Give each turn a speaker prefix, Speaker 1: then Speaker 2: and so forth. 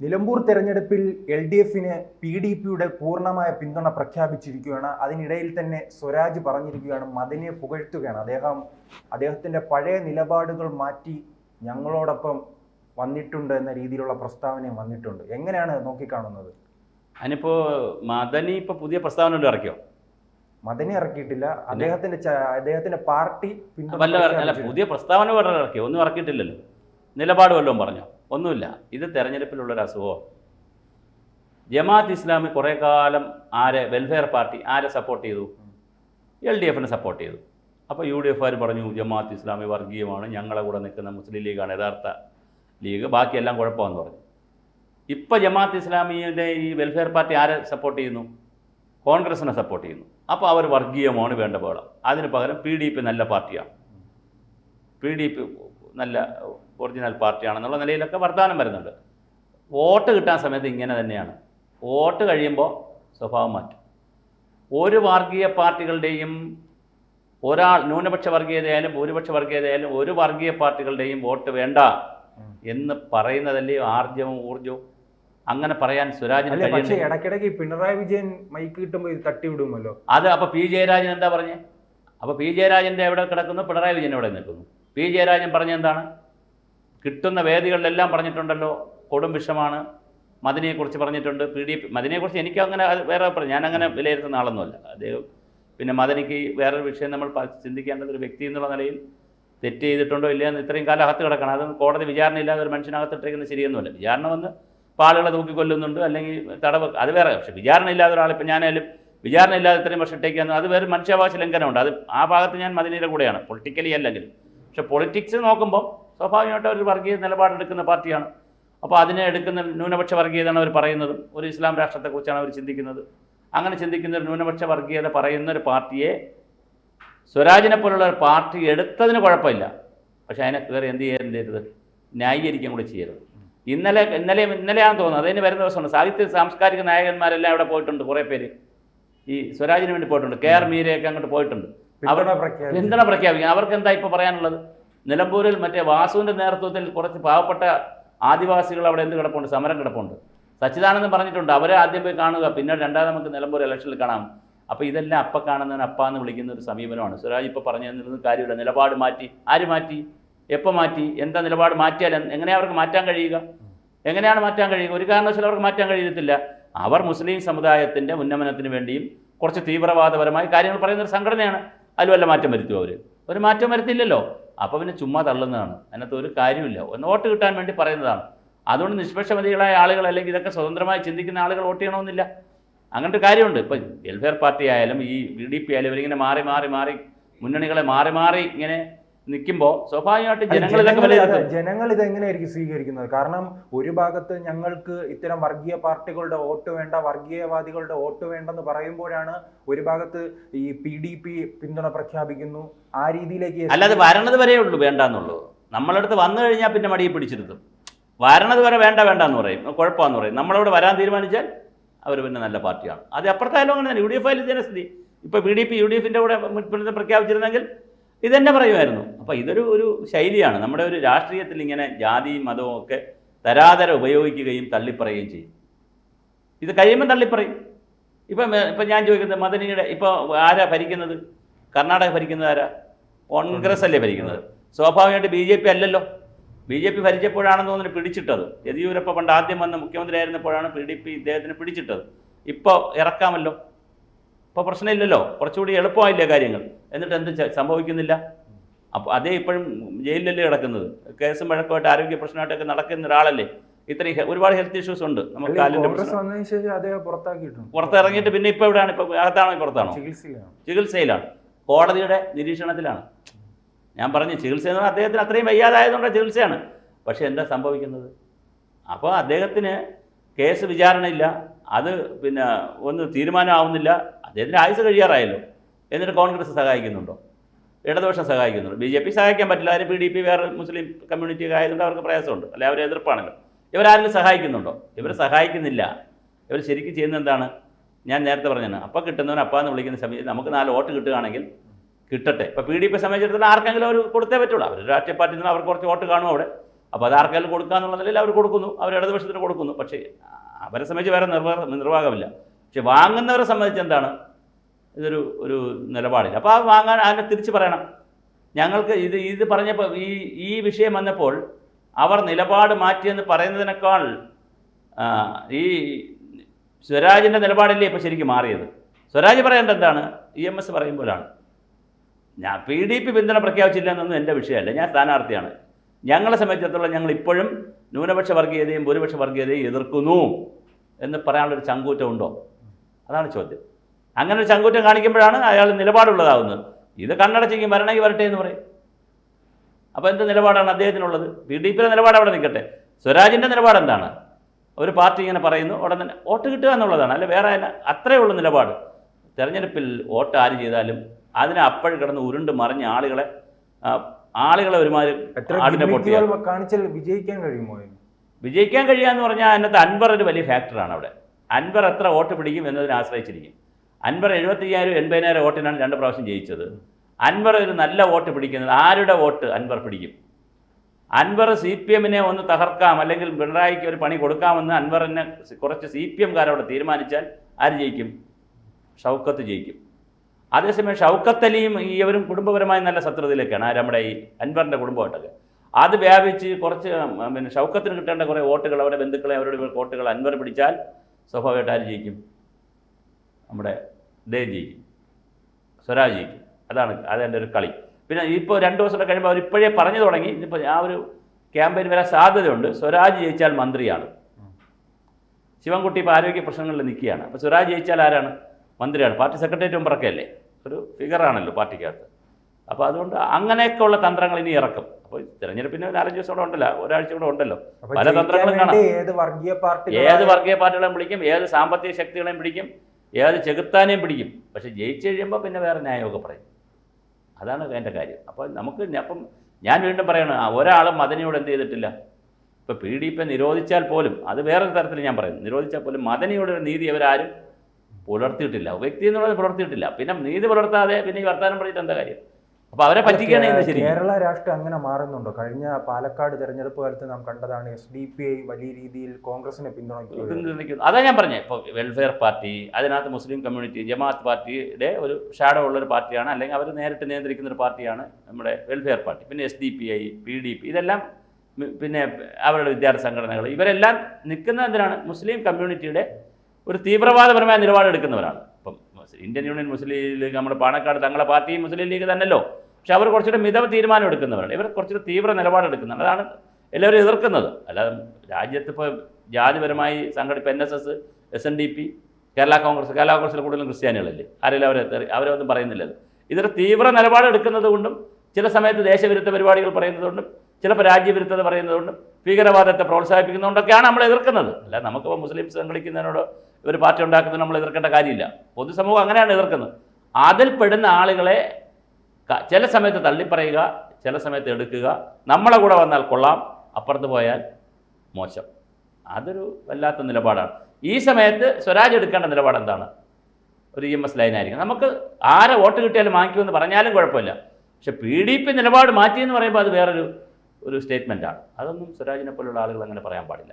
Speaker 1: നിലമ്പൂർ തെരഞ്ഞെടുപ്പിൽ L D എഫിന് P D പിയുടെ പൂർണമായ പിന്തുണ പ്രഖ്യാപിച്ചിരിക്കുകയാണ്. അതിനിടയിൽ തന്നെ സ്വരാജ് പറഞ്ഞിരിക്കുകയാണ് മതിനെ പുകഴ്ത്തുകയാണ്. അദ്ദേഹം അദ്ദേഹത്തിന്റെ പഴയ നിലപാടുകൾ മാറ്റി ഞങ്ങളോടൊപ്പം വന്നിട്ടുണ്ട് എന്ന രീതിയിലുള്ള പ്രസ്താവനയും വന്നിട്ടുണ്ട്. എങ്ങനെയാണ് നോക്കിക്കാണുന്നത്?
Speaker 2: അതിനിപ്പോ മദനി ഇപ്പൊ പുതിയ പ്രസ്താവന ഇറക്കിയോ?
Speaker 1: മദനി ഇറക്കിയിട്ടില്ല. അദ്ദേഹത്തിന്റെ അദ്ദേഹത്തിന്റെ പാർട്ടി
Speaker 2: പുതിയ പ്രസ്താവന ഇറക്കിയോ? ഒന്നും ഇറക്കിയിട്ടില്ലല്ലോ. നിലപാട് വല്ലതും പറഞ്ഞോ? ഒന്നുമില്ല. ഇത് തെരഞ്ഞെടുപ്പിലുള്ളൊരു അസുഖമാണ് ജമാഅത്ത് ഇസ്ലാമി കുറേ കാലം ആരെ വെൽഫെയർ പാർട്ടി ആരെ സപ്പോർട്ട് ചെയ്തു? എൽ ഡി എഫിനെ സപ്പോർട്ട് ചെയ്തു. അപ്പോൾ യു ഡി എഫുകാർ പറഞ്ഞു ജമാഅത്ത് ഇസ്ലാമി വർഗീയമാണ്. ഞങ്ങളെ കൂടെ നിൽക്കുന്ന മുസ്ലിം ലീഗാണ് യഥാർത്ഥ ലീഗ്. ബാക്കിയെല്ലാം കുഴപ്പമാണെന്ന് പറഞ്ഞു. ഇപ്പോൾ ജമാഅത്ത് ഇസ്ലാമിയുടെ ഈ വെൽഫെയർ പാർട്ടി ആരെ സപ്പോർട്ട് ചെയ്യുന്നു? കോൺഗ്രസിനെ സപ്പോർട്ട് ചെയ്യുന്നു. അപ്പോൾ അവർ വർഗീയമാണ് വേണ്ട ബഹളം. അതിന് പകരം പി ഡി പി നല്ല പാർട്ടിയാണ്. പി ഡി പി നല്ല ഒറിജിനൽ പാർട്ടിയാണെന്നുള്ള നിലയിലൊക്കെ വർത്തമാനം വരുന്നുണ്ട്. വോട്ട് കിട്ടാൻ സമയത്ത് ഇങ്ങനെ തന്നെയാണ്. വോട്ട് കഴിയുമ്പോൾ സ്വഭാവം മാറ്റും. ഒരു വർഗീയ പാർട്ടികളുടെയും ഒരാൾ ന്യൂനപക്ഷ വർഗീയതയായാലും ഭൂരിപക്ഷ വർഗീയതയായാലും ഒരു വർഗീയ പാർട്ടികളുടെയും വോട്ട് വേണ്ട എന്ന് പറയുന്നതല്ലേ ആർജവും ഊർജവും അങ്ങനെ പറയാൻ
Speaker 1: പക്ഷെ ഇടയ്ക്കിടയ്ക്ക് ഈ പിണറായി വിജയൻ മൈക്ക് കിട്ടുമ്പോൾ ഇത് തട്ടിവിടുമല്ലോ?
Speaker 2: അത് അപ്പൊ പി ജയരാജൻ എന്താ പറഞ്ഞേ? അപ്പൊ പി ജയരാജന്റെ എവിടെ കിടക്കുന്നു? പിണറായി വിജയൻ എവിടെ നിൽക്കുന്നു? പി. ജയരാജൻ പറഞ്ഞെന്താണ്? കിട്ടുന്ന വേദികളിലെല്ലാം പറഞ്ഞിട്ടുണ്ടല്ലോ. കൊടും വിഷമാണ്. മതിനെക്കുറിച്ച് പറഞ്ഞിട്ടുണ്ട്. പി. ഡി. മദിനിയെക്കുറിച്ച് എനിക്ക് അങ്ങനെ വേറെ ഞാൻ അങ്ങനെ വിലയിരുത്തുന്ന ആളൊന്നുമല്ല. അദ്ദേഹം പിന്നെ മദനിക്ക് വേറൊരു വിഷയം നമ്മൾ ചിന്തിക്കേണ്ടത് ഒരു വ്യക്തി എന്നുള്ള നിലയിൽ തെറ്റ് ചെയ്തിട്ടുണ്ടോ ഇല്ലയോ എന്ന് ഇത്രയും കാലം അകത്ത് കിടക്കണം. അത് കോടതി വിചാരണ ഇല്ലാതെ ഒരു മനുഷ്യനകത്തിട്ടിരിക്കുന്നത് ശരിയൊന്നുമല്ല. വിചാരണ വന്ന് ഇപ്പോൾ ആളുകളെ തൂക്കിക്കൊല്ലുന്നുണ്ട് അല്ലെങ്കിൽ തടവ് അത് വേറെ. പക്ഷേ വിചാരണ ഇല്ലാതെ ഒരാൾ ഇപ്പം ഞാനായാലും വിചാരണ ഇല്ലാതെ ഇത്രയും വർഷം ഇട്ടേക്കാന്ന് അത് വേറെ മനുഷ്യാവകാശ ലംഘനമുണ്ട്. അത് ആ ഭാഗത്ത് ഞാൻ മദിനയുടെ കൂടെയാണ്. പൊളിറ്റിക്കലി അല്ലെങ്കിലും. പക്ഷെ പൊളിറ്റിക്സ് നോക്കുമ്പോൾ സ്വാഭാവികമായിട്ട് അവർ വർഗീയ നിലപാടെടുക്കുന്ന പാർട്ടിയാണ്. അപ്പോൾ അതിനെ എടുക്കുന്ന ന്യൂനപക്ഷ വർഗീയതയാണ് അവർ പറയുന്നത്. ഒരു ഇസ്ലാം രാഷ്ട്രത്തെക്കുറിച്ചാണ് അവർ ചിന്തിക്കുന്നത്. അങ്ങനെ ചിന്തിക്കുന്ന ഒരു ന്യൂനപക്ഷ വർഗീയത പറയുന്ന ഒരു പാർട്ടിയെ സ്വരാജിനെ പോലുള്ള ഒരു പാർട്ടി എടുത്തതിന് കുഴപ്പമില്ല. പക്ഷേ അതിനെ കയറി എന്ത് ചെയ്യരുത്? ന്യായീകരിക്കാൻ കൂടി ചെയ്യരുത്. ഇന്നലെ ഇന്നലെ ഇന്നലെയാണെന്ന് തോന്നുന്നത് അതിന് വരുന്ന ദിവസമുണ്ട്. സാഹിത്യ സാംസ്കാരിക നായകന്മാരെല്ലാം അവിടെ പോയിട്ടുണ്ട് കുറേ പേര്. ഈ സ്വരാജിന് വേണ്ടി പോയിട്ടുണ്ട്. കെ ആർ മീരയൊക്കെ അങ്ങോട്ട് പോയിട്ടുണ്ട്. അവർ
Speaker 1: പിന്തുണ
Speaker 2: പിന്തുണ പ്രഖ്യാപിക്കുക അവർക്ക് എന്താ ഇപ്പോൾ പറയാനുള്ളത്? നിലമ്പൂരിൽ മറ്റേ വാസുവിന്റെ നേതൃത്വത്തിൽ കുറച്ച് പാവപ്പെട്ട ആദിവാസികൾ അവിടെ എന്ത് കിടപ്പുണ്ട്? സമരം കിടപ്പുണ്ട്. സച്ചിദാനന്ദൻ പറഞ്ഞിട്ടുണ്ട് അവരെ ആദ്യം പോയി കാണുക പിന്നെ രണ്ടാമത് നമുക്ക് നിലമ്പൂർ ഇലക്ഷനിൽ കാണാം. അപ്പോൾ ഇതെല്ലാം അപ്പ കാണുന്നതിന് അപ്പ എന്ന് വിളിക്കുന്ന ഒരു സമീപനമാണ്. സ്വരാജ് ഇപ്പോൾ പറഞ്ഞു തന്നിരുന്ന കാര്യമില്ല. നിലപാട് മാറ്റി. ആര് മാറ്റി? എപ്പോൾ മാറ്റി? എന്താ നിലപാട് മാറ്റിയാൽ എങ്ങനെയാണ് അവർക്ക് മാറ്റാൻ കഴിയുക? എങ്ങനെയാണ് മാറ്റാൻ കഴിയുക? ഒരു കാരണവശാലും അവർക്ക് മാറ്റാൻ കഴിയത്തില്ല. അവർ മുസ്ലിം സമുദായത്തിന്റെ ഉന്നമനത്തിന് വേണ്ടിയും കുറച്ച് തീവ്രവാദപരമായ കാര്യങ്ങൾ പറയുന്ന ഒരു സംഘടനയാണ്. അതിൽ വല്ല മാറ്റം വരുത്തുമോ അവർ ഒരു മാറ്റം വരുത്തില്ലല്ലോ അപ്പോൾ പിന്നെ ചുമ്മാ തള്ളുന്നതാണ്. അതിനകത്ത് ഒരു കാര്യമില്ല ഒന്ന് വോട്ട് കിട്ടാൻ വേണ്ടി പറയുന്നതാണ്. അതുകൊണ്ട് നിഷ്പക്ഷമതികളായ ആളുകൾ അല്ലെങ്കിൽ ഇതൊക്കെ സ്വതന്ത്രമായി ചിന്തിക്കുന്ന ആളുകൾ വോട്ട് ചെയ്യണമെന്നില്ല. അങ്ങനത്തെ കാര്യമുണ്ട്. ഇപ്പം വെൽഫെയർ പാർട്ടി ആയാലും ഈ ബി ഡി പി ആയാലും ഇവരിങ്ങനെ മാറി മാറി മാറി മുന്നണികളെ മാറി മാറി ഇങ്ങനെ നിൽക്കുമ്പോൾ സ്വാഭാവികമായിട്ട് ജനങ്ങൾ ഇതൊക്കെ
Speaker 1: ജനങ്ങൾ
Speaker 2: വിലയിരുത്തും.
Speaker 1: ജനങ്ങൾ ഇത് എങ്ങനെയായിരിക്കും സ്വീകരിക്കുന്നത്? കാരണം ഒരു ഭാഗത്ത് ഞങ്ങൾക്ക് ഇത്തരം വർഗീയ പാർട്ടികളുടെ വോട്ട് വേണ്ട വർഗീയവാദികളുടെ വോട്ട് വേണ്ടെന്ന് പറയുമ്പോഴാണ് ഒരു ഭാഗത്ത് ഈ പി ഡി പി പിന്തുണ പ്രഖ്യാപിക്കുന്നു. ആ രീതിയിലേക്ക്
Speaker 2: അല്ലാതെ വരണത് വരെ ഉള്ളൂ വേണ്ടെന്നുള്ളൂ. നമ്മളടുത്ത് വന്നു കഴിഞ്ഞാൽ പിന്നെ മടിയെ പിടിച്ചിരുത്തും. വരണത് വരെ വേണ്ട വേണ്ട എന്ന് പറയും. കുഴപ്പമാണെന്ന് പറയും. നമ്മളവിടെ വരാൻ തീരുമാനിച്ചാൽ അവർ പിന്നെ നല്ല പാർട്ടിയാണ്. അത് അപ്പുറത്തായാലും അങ്ങനെ തന്നെ. യു ഡി എഫ് ആയാലും ഇതേ സ്ഥിതി. ഇപ്പോൾ P D P U D എഫിന്റെ കൂടെ പ്രഖ്യാപിച്ചിരുന്നെങ്കിൽ ഇതന്നെ പറയുമായിരുന്നു അപ്പോൾ ഇതൊരു ഒരു ശൈലിയാണ്. നമ്മുടെ ഒരു രാഷ്ട്രീയത്തിൽ ഇങ്ങനെ ജാതിയും മതവും ഒക്കെ തരാതര ഉപയോഗിക്കുകയും തള്ളിപ്പറയുകയും ചെയ്യും. ഇത് കഴിയുമ്പോൾ തള്ളിപ്പറയും. ഇപ്പം ഇപ്പം ഞാൻ ചോദിക്കുന്നത് മദനിയുടെ ഇപ്പോൾ ആരാ ഭരിക്കുന്നത്? കർണാടക ഭരിക്കുന്നത് ആരാ? കോൺഗ്രസ് അല്ലേ ഭരിക്കുന്നത്? സ്വാഭാവികമായിട്ട് ബി ജെ പി അല്ലല്ലോ. ബി ജെ പി ഭരിച്ചപ്പോഴാണെന്ന് തോന്നുന്നു പിടിച്ചിട്ടത്. യെദ്യൂരപ്പ പണ്ട് ആദ്യം വന്ന മുഖ്യമന്ത്രി ആയിരുന്നപ്പോഴാണ് പി ഡി പി ഇദ്ദേഹത്തിന് പിടിച്ചിട്ടത്. ഇപ്പോൾ ഇറക്കാമല്ലോ. ഇപ്പോൾ പ്രശ്നമില്ലല്ലോ. കുറച്ചുകൂടി എളുപ്പമായില്ലേ കാര്യങ്ങൾ? എന്നിട്ട് എന്ത് സംഭവിക്കുന്നില്ല? അപ്പോൾ അതേ ഇപ്പോഴും ജയിലിലല്ലേ കിടക്കുന്നത്? കേസും വഴക്കമായിട്ട് ആരോഗ്യ പ്രശ്നമായിട്ടൊക്കെ നടക്കുന്ന ഒരാളല്ലേ? ഇത്രയും ഒരുപാട് ഹെൽത്ത് ഇഷ്യൂസ് ഉണ്ട്. നമുക്ക്
Speaker 1: അദ്ദേഹം
Speaker 2: പുറത്തിറങ്ങിയിട്ട് പിന്നെ ഇപ്പോൾ എവിടെയാണ്? ഇപ്പോൾ അകത്താണോ? പുറത്താണോ?
Speaker 1: ചികിത്സയിലാണ്?
Speaker 2: ചികിത്സയിലാണ്. കോടതിയുടെ നിരീക്ഷണത്തിലാണ്. ഞാൻ പറഞ്ഞു ചികിത്സ എന്ന് പറഞ്ഞാൽ അദ്ദേഹത്തിന് അത്രയും വയ്യാതായതുകൊണ്ട് ചികിത്സയാണ്. പക്ഷെ എന്താ സംഭവിക്കുന്നത്? അപ്പോൾ അദ്ദേഹത്തിന് കേസ് വിചാരണയില്ല. അത് പിന്നെ ഒന്ന് തീരുമാനമാവുന്നില്ല. അദ്ദേഹത്തിന് ആയുസ് കഴിയാറായല്ലോ. എന്നിട്ട് കോൺഗ്രസ് സഹായിക്കുന്നുണ്ടോ? ഇടതുപക്ഷം സഹായിക്കുന്നുണ്ട്. ബി ജെ പി സഹായിക്കാൻ പറ്റില്ല. അതിന് പി ഡി പി വേറെ മുസ്ലിം കമ്മ്യൂണിറ്റി ആയതുകൊണ്ട് അവർക്ക് പ്രയാസമുണ്ട്. അല്ലെ അവർ എതിർപ്പാണല്ലോ. ഇവരാരെങ്കിലും സഹായിക്കുന്നുണ്ടോ? ഇവർ സഹായിക്കുന്നില്ല. ഇവർ ശരിക്കും ചെയ്യുന്ന എന്താണ്? ഞാൻ നേരത്തെ പറഞ്ഞാണ് അപ്പം കിട്ടുന്നവൻ അപ്പാന്ന് വിളിക്കുന്ന സമയത്ത് നമുക്ക് നാല് വോട്ട് കിട്ടുകയാണെങ്കിൽ കിട്ടട്ടെ. ഇപ്പോൾ പി ഡി പി സംബന്ധിച്ചിടത്തോളം ആർക്കെങ്കിലും അവർ കൊടുത്തേ പറ്റുള്ളൂ. അവർ രാഷ്ട്രീയ പാർട്ടി നിന്ന് അവർ കുറച്ച് വോട്ട് കാണും അവിടെ. അപ്പോൾ അത് ആർക്കെങ്കിലും കൊടുക്കാന്നുള്ള നിലയിൽ അവർ കൊടുക്കുന്നു. അവർ ഇടതുപക്ഷത്തിന് കൊടുക്കുന്നു. പക്ഷേ അവരെ സംബന്ധിച്ച് വേറെ നിർവാഹ നിർവാഹമില്ല. പക്ഷേ വാങ്ങുന്നവരെ സംബന്ധിച്ച് എന്താണ്? ഇതൊരു ഒരു നിലപാടില്ല. അപ്പോൾ ആ വാങ്ങാൻ അതിനെ തിരിച്ച് പറയണം. ഞങ്ങൾക്ക് ഇത് ഇത് പറഞ്ഞപ്പോൾ ഈ ഈ വിഷയം വന്നപ്പോൾ അവർ നിലപാട് മാറ്റിയെന്ന് പറയുന്നതിനേക്കാൾ ഈ സ്വരാജിന്റെ നിലപാടല്ലേ ഇപ്പോൾ ശരിക്കും മാറിയത്? സ്വരാജ് പറയേണ്ടത് എന്താണ്? ഇ എം എസ് പറയുമ്പോഴാണ് ഞാൻ പി ഡി പി പിന്തുണ പ്രഖ്യാപിച്ചില്ല എന്നൊന്നും എന്റെ വിഷയമല്ല. ഞാൻ സ്ഥാനാർത്ഥിയാണ്. ഞങ്ങളെ സംബന്ധിച്ചിടത്തോളം ഞങ്ങൾ ഇപ്പോഴും ന്യൂനപക്ഷ വർഗീയതയും ഭൂരിപക്ഷ വർഗീയതയും എതിർക്കുന്നു എന്ന് പറയാനുള്ളൊരു ചങ്കൂറ്റം ഉണ്ടോ അതാണ് ചോദ്യം. അങ്ങനെ ഒരു ചങ്കുറ്റം കാണിക്കുമ്പോഴാണ് അയാൾ നിലപാടുള്ളതാവുന്നത്. ഇത് കണ്ണടച്ചെങ്കിൽ വരണമെങ്കിൽ വരട്ടെ എന്ന് പറയും. അപ്പോൾ എന്ത് നിലപാടാണ് അദ്ദേഹത്തിനുള്ളത്? പി ഡി പിയുടെ നിലപാട് അവിടെ നിൽക്കട്ടെ. സ്വരാജിന്റെ നിലപാട് എന്താണ്? ഒരു പാർട്ടി ഇങ്ങനെ പറയുന്നു ഉടൻ തന്നെ വോട്ട് കിട്ടുക എന്നുള്ളതാണ്. അല്ലെ വേറെ അത്രയേ ഉള്ളൂ നിലപാട്. തെരഞ്ഞെടുപ്പിൽ വോട്ട് ആര് ചെയ്താലും അതിനെ അപ്പോഴും കിടന്ന് ഉരുണ്ട് മറിഞ്ഞ ആളുകളെ ആളുകളെ ഒരുമാതിരി ആടിനെ
Speaker 1: കാണിച്ചാൽ വിജയിക്കാൻ കഴിയുമോ?
Speaker 2: വിജയിക്കാൻ കഴിയുക കഴിയാന്ന് പറഞ്ഞാൽ അതിനകത്ത് അൻവർ ഒരു വലിയ ഫാക്ടറാണ് അവിടെ. അൻവർ എത്ര വോട്ട് പിടിക്കും എന്നതിനെ ആശ്രയിച്ചിരിക്കും. അൻവർ എഴുപത്തയ്യായിരം എൺപതിനായിരം വോട്ടിനാണ് രണ്ട് പ്രാവശ്യം ജയിച്ചത്. അൻവർ ഒരു നല്ല വോട്ട് പിടിക്കുന്നത് ആരുടെ വോട്ട് അൻവർ പിടിക്കും? അൻവർ സി പി എമ്മിനെ ഒന്ന് തകർക്കാം അല്ലെങ്കിൽ പിണറായിക്ക് ഒരു പണി കൊടുക്കാമെന്ന് അൻവറിനെ കുറച്ച് സി പി എംകാരവിടെ തീരുമാനിച്ചാൽ ആര് ജയിക്കും? ഷൗക്കത്ത് ജയിക്കും. അതേസമയം ഷൗക്കത്ത് അലിയും ഈ ഇവരും കുടുംബപരമായി നല്ല ശത്രുതയിലേക്കാണ് ആ നമ്മുടെ ഈ അൻവറിന്റെ കുടുംബമായിട്ടൊക്കെ. അത് വ്യാപിച്ച് കുറച്ച് പിന്നെ ഷൗക്കത്തിന് കിട്ടേണ്ട കുറേ വോട്ടുകൾ അവരുടെ ബന്ധുക്കളെ അവരുടെ വോട്ടുകൾ അൻവർ പിടിച്ചാൽ സ്വാഭാവികമായിട്ട് ആര് ജയിക്കും? നമ്മുടെ ദേജിക്ക് സ്വരാജിക്ക് അതാണ് അതെന്റെ ഒരു കളി. പിന്നെ ഇപ്പോൾ രണ്ട് ദിവസം കഴിയുമ്പോൾ അവർ ഇപ്പോഴേ പറഞ്ഞു തുടങ്ങി. ഇതിപ്പോൾ ആ ഒരു ക്യാമ്പയിൻ വരാൻ സാധ്യതയുണ്ട്. സ്വരാജ് ജയിച്ചാൽ മന്ത്രിയാണ്. ശിവൻകുട്ടി ഇപ്പോൾ ആരോഗ്യ പ്രശ്നങ്ങളിൽ നിൽക്കുകയാണ്. അപ്പോൾ സ്വരാജ് ജയിച്ചാൽ ആരാണ്? മന്ത്രിയാണ്. പാർട്ടി സെക്രട്ടേറിയറ്റ് മുമ്പറക്കല്ലേ ഒരു ഫിഗറാണല്ലോ പാർട്ടിക്കകത്ത്. അപ്പോൾ അതുകൊണ്ട് അങ്ങനെയൊക്കെയുള്ള തന്ത്രങ്ങൾ ഇനി ഇറക്കും. അപ്പോൾ തിരഞ്ഞെടുപ്പിന് നാലഞ്ച് ദിവസം കൂടെ ഉണ്ടല്ലോ. ഒരാഴ്ച കൂടെ ഉണ്ടല്ലോ. പല തന്ത്രങ്ങളും കാണാം.
Speaker 1: ഏത് വർഗീയ പാർട്ടി
Speaker 2: ഏത് വർഗീയ പാർട്ടികളെയും വിളിക്കും. ഏത് സാമ്പത്തിക ശക്തികളെയും പിടിക്കും ഏത് ചെകുത്താനെയും പിടിക്കും. പക്ഷെ ജയിച്ചു കഴിയുമ്പോൾ പിന്നെ വേറെ ന്യായമൊക്കെ പറയും. അതാണ് എന്റെ കാര്യം. അപ്പോൾ നമുക്ക് അപ്പം ഞാൻ വീണ്ടും പറയണം ആ, ഒരാളും മദനിയോട് എന്ത് ചെയ്തിട്ടില്ല? ഇപ്പോൾ പി ഡി പി നിരോധിച്ചാൽ പോലും അത് വേറൊരു തരത്തിൽ ഞാൻ പറയുന്നു. നിരോധിച്ചാൽ പോലും മദനിയോട് ഒരു നീതി അവരാരും പുലർത്തിയിട്ടില്ല. വ്യക്തി എന്നുള്ളത് പുലർത്തിയിട്ടില്ല. പിന്നെ നീതി പുലർത്താതെ പിന്നെ ഈ വർത്തമാനം പറഞ്ഞിട്ട് എന്താ കാര്യം? അപ്പോൾ അവരെ പറ്റിക്കുകയാണെങ്കിൽ
Speaker 1: കേരള രാഷ്ട്രീയം അങ്ങനെ മാറുന്നുണ്ടോ? കഴിഞ്ഞ പാലക്കാട് തെരഞ്ഞെടുപ്പ് കാലത്ത് നാം കണ്ടതാണ് എസ് ഡി പി ഐ വലിയ രീതിയിൽ കോൺഗ്രസിനെ
Speaker 2: പിന്തുണയ്ക്കുന്നു. അതാ ഞാൻ പറഞ്ഞത് ഇപ്പൊ വെൽഫെയർ പാർട്ടി അതിനകത്ത് മുസ്ലിം കമ്മ്യൂണിറ്റി ജമാഅത്ത് പാർട്ടിയുടെ ഒരു ഷാഡോ ഉള്ള ഒരു പാർട്ടിയാണ് അല്ലെങ്കിൽ അവർ നേരിട്ട് നിയന്ത്രിക്കുന്ന ഒരു പാർട്ടിയാണ് നമ്മുടെ വെൽഫെയർ പാർട്ടി പിന്നെ S D P I P D P ഇതെല്ലാം പിന്നെ അവരുടെ വിദ്യാർത്ഥി സംഘടനകൾ. ഇവരെല്ലാം നിൽക്കുന്ന എന്തിനാണ്? മുസ്ലിം കമ്മ്യൂണിറ്റിയുടെ ഒരു തീവ്രവാദപരമായ നിലപാടെടുക്കുന്നവരാണ്. ഇപ്പം ഇന്ത്യൻ യൂണിയൻ മുസ്ലിം ലീഗ് നമ്മുടെ പാണക്കാട് തങ്ങളെ പാർട്ടിയും മുസ്ലിം ലീഗ് തന്നെയല്ലോ. പക്ഷെ അവർ കുറച്ചുകൂടെ മിതവ തീരുമാനം എടുക്കുന്നവരാണ്. ഇവർ കുറച്ചുകൂടെ തീവ്ര നിലപാടെടുക്കുന്നത് അതാണ് എല്ലാവരും എതിർക്കുന്നത്. അല്ലാതെ രാജ്യത്ത് ഇപ്പോൾ ജാതിപരമായി സംഘടിപ്പ് N S S S N D P Kerala Congress Kerala കോൺഗ്രസ്സിൽ കൂടുതലും ക്രിസ്ത്യാനികളല്ലേ? ആരെങ്കിലും അവരെ അവരൊന്നും പറയുന്നില്ല ഇതൊരു തീവ്ര നിലപാടെടുക്കുന്നത് കൊണ്ടും ചില സമയത്ത് ദേശവിരുദ്ധ പരിപാടികൾ പറയുന്നതുകൊണ്ടും ചിലപ്പോൾ രാജ്യവിരുദ്ധത പറയുന്നതുകൊണ്ടും ഭീകരവാദത്തെ പ്രോത്സാഹിപ്പിക്കുന്നതുകൊണ്ടൊക്കെയാണ് നമ്മൾ എതിർക്കുന്നത്. അല്ല നമുക്കിപ്പോൾ മുസ്ലിംസ് സംഘടിക്കുന്നതിനോട് ഇവർ പാർട്ടി ഉണ്ടാക്കുന്നത് നമ്മൾ എതിർക്കേണ്ട കാര്യമില്ല. പൊതുസമൂഹം അങ്ങനെയാണ് എതിർക്കുന്നത്. അതിൽ പെടുന്ന ആളുകളെ ചില സമയത്ത് തള്ളിപ്പറയുക ചില സമയത്ത് എടുക്കുക. നമ്മളെ കൂടെ വന്നാൽ കൊള്ളാം അപ്പുറത്ത് പോയാൽ മോശം. അതൊരു വല്ലാത്ത നിലപാടാണ്. ഈ സമയത്ത് സ്വരാജ് എടുക്കേണ്ട നിലപാട് എന്താണ്? ഒരു ഇ എം എസ് ലൈനായിരിക്കും നമുക്ക് ആരെ വോട്ട് കിട്ടിയാലും വാങ്ങിക്കുമെന്ന് പറഞ്ഞാലും കുഴപ്പമില്ല. പക്ഷെ പി ഡി പി നിലപാട് മാറ്റിയെന്ന് പറയുമ്പോൾ അത് വേറൊരു ഒരു സ്റ്റേറ്റ്മെന്റാണ് അതൊന്നും സ്വരാജിനെ പോലുള്ള ആളുകൾ അങ്ങനെ പറയാൻ പാടില്ല.